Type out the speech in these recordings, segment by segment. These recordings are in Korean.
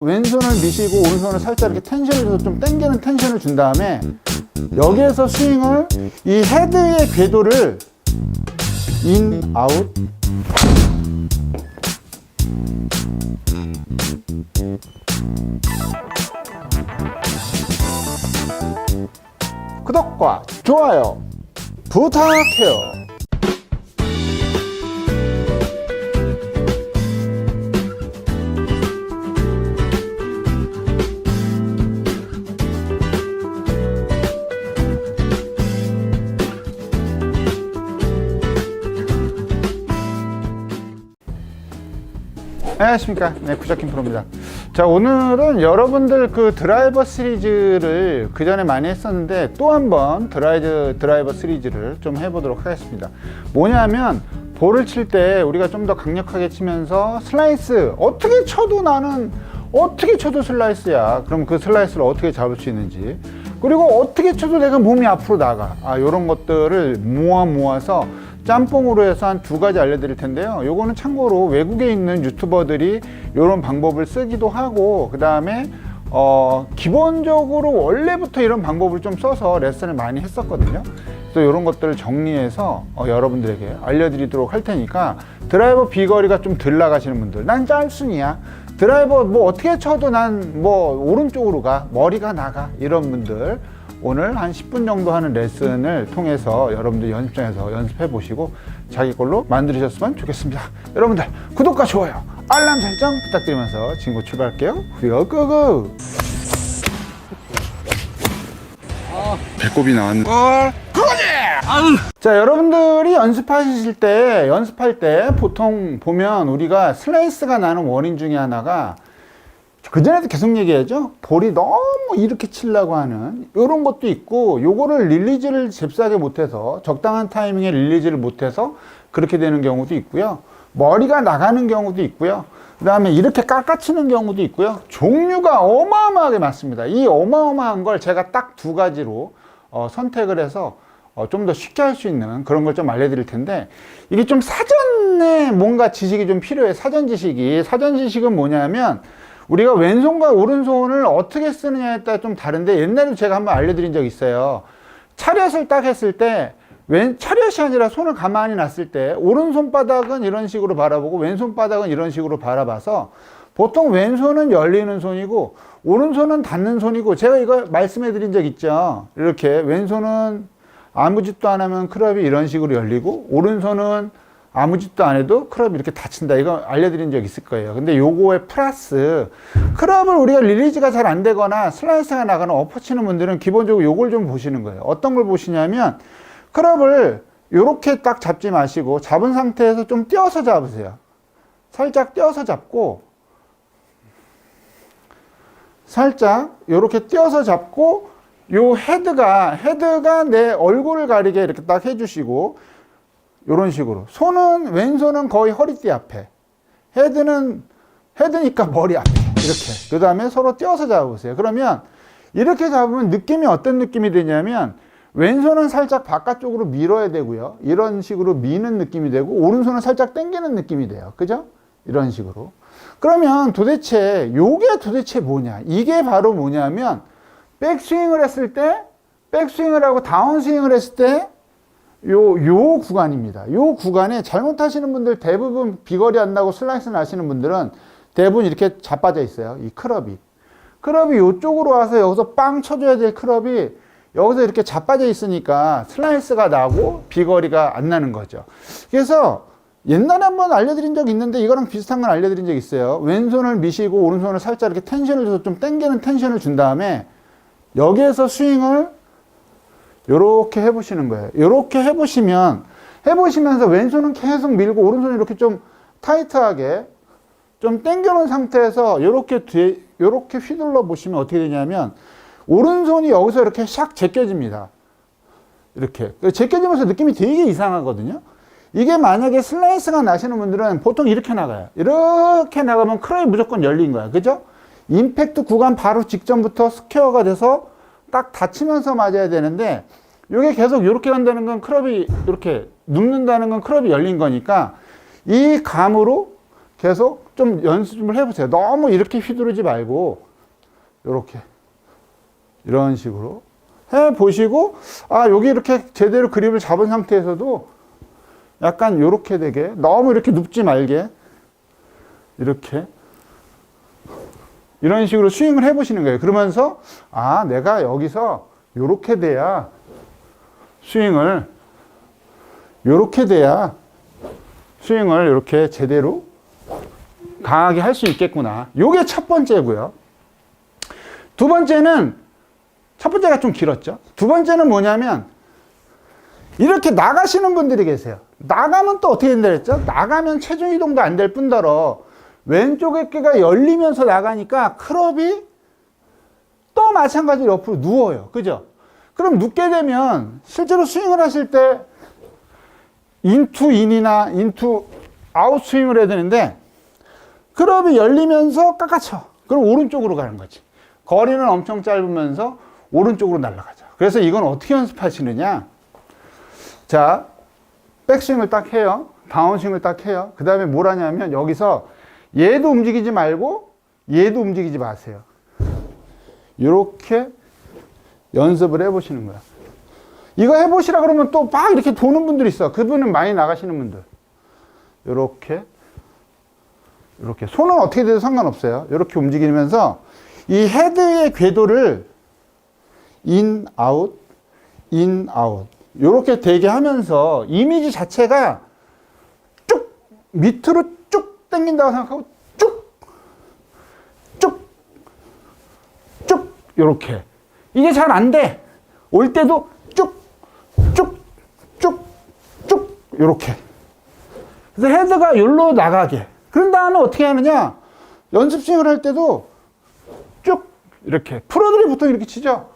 왼손을 미시고 오른손을 살짝 이렇게 텐션을 줘서 좀 당기는 텐션을 준 다음에 여기에서 스윙을 이 헤드의 궤도를 인, 아웃 구독과 좋아요 부탁해요. 안녕하십니까. 네, 구자킴 프로입니다. 자, 오늘은 여러분들 그 드라이버 시리즈를 그 전에 많이 했었는데 또 한번 드라이브, 드라이버 시리즈를 좀 해보도록 하겠습니다. 뭐냐면 볼을 칠 때 우리가 좀 더 강력하게 치면서 슬라이스 어떻게 쳐도 나는 어떻게 쳐도 슬라이스야. 그럼 그 슬라이스를 어떻게 잡을 수 있는지. 그리고 어떻게 쳐도 내가 몸이 앞으로 나가. 아, 요런 것들을 모아 모아서 짬뽕으로 해서 한 두 가지 알려드릴 텐데요. 요거는 참고로 외국에 있는 유튜버들이 이런 방법을 쓰기도 하고, 그 다음에 어, 기본적으로 원래부터 이런 방법을 좀 써서 레슨을 많이 했었거든요. 그래서 이런 것들을 정리해서 어, 여러분들에게 알려드리도록 할 테니까 드라이버 비거리가 좀 덜 나가시는 분들, 난 짤순이야. 드라이버 뭐 어떻게 쳐도 난 뭐 오른쪽으로 가, 머리가 나가 이런 분들 오늘 한 10분 정도 하는 레슨을 통해서 여러분들 연습장에서 연습해 보시고 자기 걸로 만드셨으면 좋겠습니다. 여러분들 구독과 좋아요, 알람 설정 부탁드리면서 친구 출발할게요. 후여끄그 배꼽이 나왔네. 자, 여러분들이 연습하실 때, 연습할 때 보통 보면 우리가 슬라이스가 나는 원인 중에 하나가 그전에도 계속 얘기하죠. 볼이 너무 이렇게 치려고 하는 이런 것도 있고 요거를 릴리즈를 잽싸게 못해서 적당한 타이밍에 릴리즈를 못해서 그렇게 되는 경우도 있고요. 머리가 나가는 경우도 있고요. 그 다음에 이렇게 깎아치는 경우도 있고요. 종류가 어마어마하게 많습니다. 이 어마어마한 걸 제가 딱 두 가지로 어, 선택을 해서 어, 좀 더 쉽게 할 수 있는 그런 걸 좀 알려드릴 텐데 이게 좀 사전에 뭔가 지식이 좀 필요해. 사전 지식이. 사전 지식은 뭐냐면 우리가 왼손과 오른손을 어떻게 쓰느냐에 따라 좀 다른데 옛날에 제가 한번 알려드린 적 있어요. 차렷을 딱 했을 때 왼, 차렷이 아니라 손을 가만히 놨을 때 오른손 바닥은 이런 식으로 바라보고 왼손 바닥은 이런 식으로 바라봐서 보통 왼손은 열리는 손이고 오른손은 닫는 손이고 제가 이거 말씀해 드린 적 있죠. 이렇게 왼손은 아무 짓도 안 하면 클럽이 이런 식으로 열리고 오른손은 아무 짓도 안 해도 클럽이 이렇게 닫힌다. 이거 알려드린 적 있을 거예요. 근데 요거에 플러스 클럽을 우리가 릴리즈가 잘 안 되거나 슬라이스가 나가는 엎어 치는 분들은 기본적으로 요걸 좀 보시는 거예요. 어떤 걸 보시냐면 클럽을 요렇게 딱 잡지 마시고 잡은 상태에서 좀 띄어서 잡으세요. 살짝 띄어서 잡고 살짝 요렇게 띄어서 잡고 요 헤드가 헤드가 내 얼굴을 가리게 이렇게 딱 해주시고 요런 식으로. 손은 왼손은 거의 허리띠 앞에. 헤드는 헤드니까 머리 앞에. 이렇게. 그 다음에 서로 띄어서 잡으세요. 그러면 이렇게 잡으면 느낌이 어떤 느낌이 되냐면 왼손은 살짝 바깥쪽으로 밀어야 되고요. 이런 식으로 미는 느낌이 되고 오른손은 살짝 당기는 느낌이 돼요. 그죠? 이런 식으로. 그러면 도대체 요게 도대체 뭐냐? 이게 바로 뭐냐면 백스윙을 했을 때 백스윙을 하고 다운스윙을 했을 때 요, 요 구간입니다. 요 구간에 잘못하시는 분들 대부분 비거리 안 나고 슬라이스 나시는 분들은 대부분 이렇게 자빠져 있어요. 이 클럽이. 클럽이 요쪽으로 와서 여기서 빵 쳐줘야 될 클럽이 여기서 이렇게 자빠져 있으니까 슬라이스가 나고 비거리가 안 나는 거죠. 그래서 옛날에 한번 알려드린 적 있는데 이거랑 비슷한 건 알려드린 적 있어요. 왼손을 미시고 오른손을 살짝 이렇게 텐션을 줘서 좀 당기는 텐션을 준 다음에 여기에서 스윙을 요렇게 해보시는 거예요. 요렇게 해보시면, 해보시면서 왼손은 계속 밀고 오른손은 이렇게 좀 타이트하게 좀 당겨놓은 상태에서 요렇게 뒤에, 요렇게 휘둘러 보시면 어떻게 되냐면 오른손이 여기서 이렇게 샥 제껴집니다. 이렇게. 제껴지면서 느낌이 되게 이상하거든요. 이게 만약에 슬라이스가 나시는 분들은 보통 이렇게 나가요. 이렇게 나가면 크레이 무조건 열린 거야. 그죠? 임팩트 구간 바로 직전부터 스퀘어가 돼서 딱 닫히면서 맞아야 되는데 이게 계속 이렇게 간다는 건 클럽이 이렇게 눕는다는 건 클럽이 열린 거니까 이 감으로 계속 좀 연습을 해보세요. 너무 이렇게 휘두르지 말고 이렇게 이런 식으로 해 보시고 아 여기 이렇게 제대로 그립을 잡은 상태에서도 약간 이렇게 되게 너무 이렇게 눕지 말게 이렇게 이런 식으로 스윙을 해보시는 거예요. 그러면서 아 내가 여기서 이렇게 돼야 스윙을 이렇게 돼야 스윙을 이렇게 제대로 강하게 할 수 있겠구나. 요게 첫 번째고요. 두 번째는 첫 번째가 좀 길었죠. 두 번째는 뭐냐면 이렇게 나가시는 분들이 계세요. 나가면 또 어떻게 된다 그랬죠? 나가면 체중 이동도 안 될 뿐더러 왼쪽 어깨가 열리면서 나가니까 크롭이 또 마찬가지로 옆으로 누워요. 그죠? 그럼 눕게 되면 실제로 스윙을 하실 때 인투 인이나 인투 아웃 스윙을 해야 되는데 크롭이 열리면서 깎아쳐. 그럼 오른쪽으로 가는 거지. 거리는 엄청 짧으면서 오른쪽으로 날아가죠. 그래서 이건 어떻게 연습하시느냐? 자, 백스윙을 딱 해요. 다운스윙을 딱 해요. 그 다음에 뭘 하냐면 여기서 얘도 움직이지 말고 얘도 움직이지 마세요. 이렇게 연습을 해보시는 거야. 이거 해보시라 그러면 또 막 이렇게 도는 분들이 있어. 그분은 많이 나가시는 분들. 이렇게 이렇게 손은 어떻게 돼도 상관없어요. 이렇게 움직이면서 이 헤드의 궤도를 인 아웃 인 아웃 이렇게 되게 하면서 이미지 자체가 쭉 밑으로 쭉 당긴다고 생각하고 쭉 쭉쭉 이렇게 이게 잘 안 돼. 올 때도 쭉 쭉 쭉쭉 이렇게. 그래서 헤드가 여기로 나가게. 그런 다음에 어떻게 하느냐? 연습 스윙을 할 때도 쭉 이렇게 프로들이 보통 이렇게 치죠.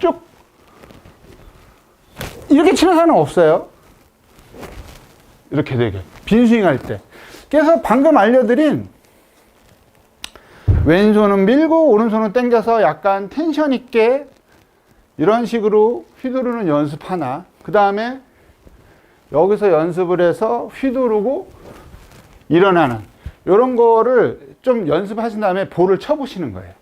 쭉 이렇게 치는 사람은 없어요. 이렇게 되게 빈 스윙 할 때. 그래서 방금 알려드린 왼손은 밀고 오른손은 당겨서 약간 텐션 있게 이런 식으로 휘두르는 연습 하나. 그 다음에 여기서 연습을 해서 휘두르고 일어나는 이런 거를 좀 연습하신 다음에 볼을 쳐보시는 거예요.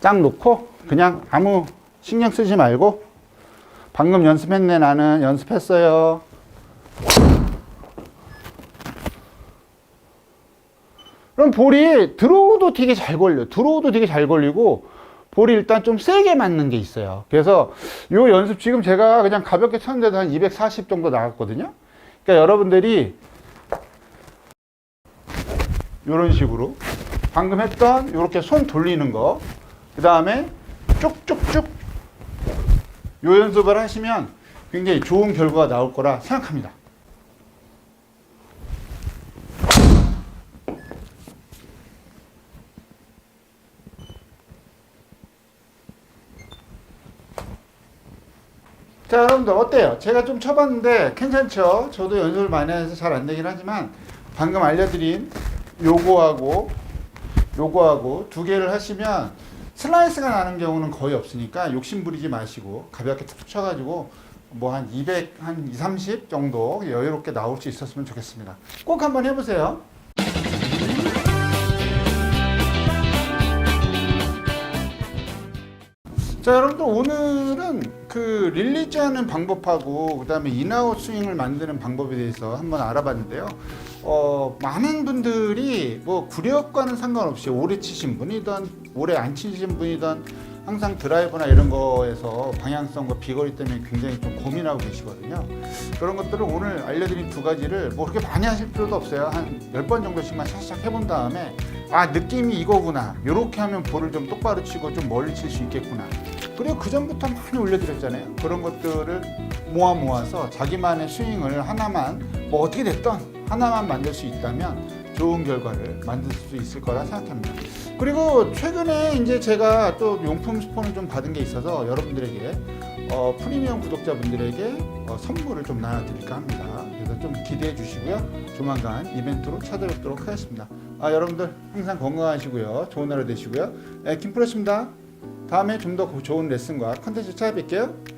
짝 놓고 그냥 아무 신경 쓰지 말고 방금 연습했네 나는 연습했어요. 그럼 볼이 드로우도 되게 잘 걸려. 드로우도 되게 잘 걸리고 볼이 일단 좀 세게 맞는 게 있어요. 그래서 요 연습 지금 제가 그냥 가볍게 쳤는데도 한 240 정도 나갔거든요. 그러니까 여러분들이 이런 식으로 방금 했던 이렇게 손 돌리는 거, 그 다음에 쭉쭉쭉 요 연습을 하시면 굉장히 좋은 결과가 나올 거라 생각합니다. 자, 여러분들 어때요? 제가 좀 쳐봤는데 괜찮죠? 저도 연습을 많이 해서 잘 안 되긴 하지만 방금 알려드린 요거하고 요거하고 두 개를 하시면 슬라이스가 나는 경우는 거의 없으니까 욕심 부리지 마시고 가볍게 툭툭 쳐가지고 뭐 한 200, 한 2, 30 정도 여유롭게 나올 수 있었으면 좋겠습니다. 꼭 한번 해보세요. 자, 여러분들 오늘은 그 릴리즈 하는 방법하고 그다음에 인아웃 스윙을 만드는 방법에 대해서 한번 알아봤는데요. 어, 많은 분들이 뭐 구력과는 상관없이 오래 치신 분이든 오래 안 치신 분이든 항상 드라이브나 이런 거에서 방향성과 비거리 때문에 굉장히 좀 고민하고 계시거든요. 그런 것들을 오늘 알려드린 두 가지를 뭐 그렇게 많이 하실 필요도 없어요. 한 10번 정도씩만 샥샥 해본 다음에 아, 느낌이 이거구나. 요렇게 하면 볼을 좀 똑바로 치고 좀 멀리 칠 수 있겠구나. 그리고 그 전부터 많이 올려드렸잖아요. 그런 것들을 모아 모아서 자기만의 스윙을 하나만 뭐 어떻게 됐던 하나만 만들 수 있다면 좋은 결과를 만들 수 있을 거라 생각합니다. 그리고 최근에 이제 제가 또 용품 스폰을 좀 받은 게 있어서 여러분들에게 어, 프리미엄 구독자분들에게 어, 선물을 좀 나눠드릴까 합니다. 그래서 좀 기대해 주시고요. 조만간 이벤트로 찾아뵙도록 하겠습니다. 아, 여러분들 항상 건강하시고요. 좋은 하루 되시고요. 네, 김프로였습니다. 다음에 좀 더 좋은 레슨과 컨텐츠 찾아뵐게요.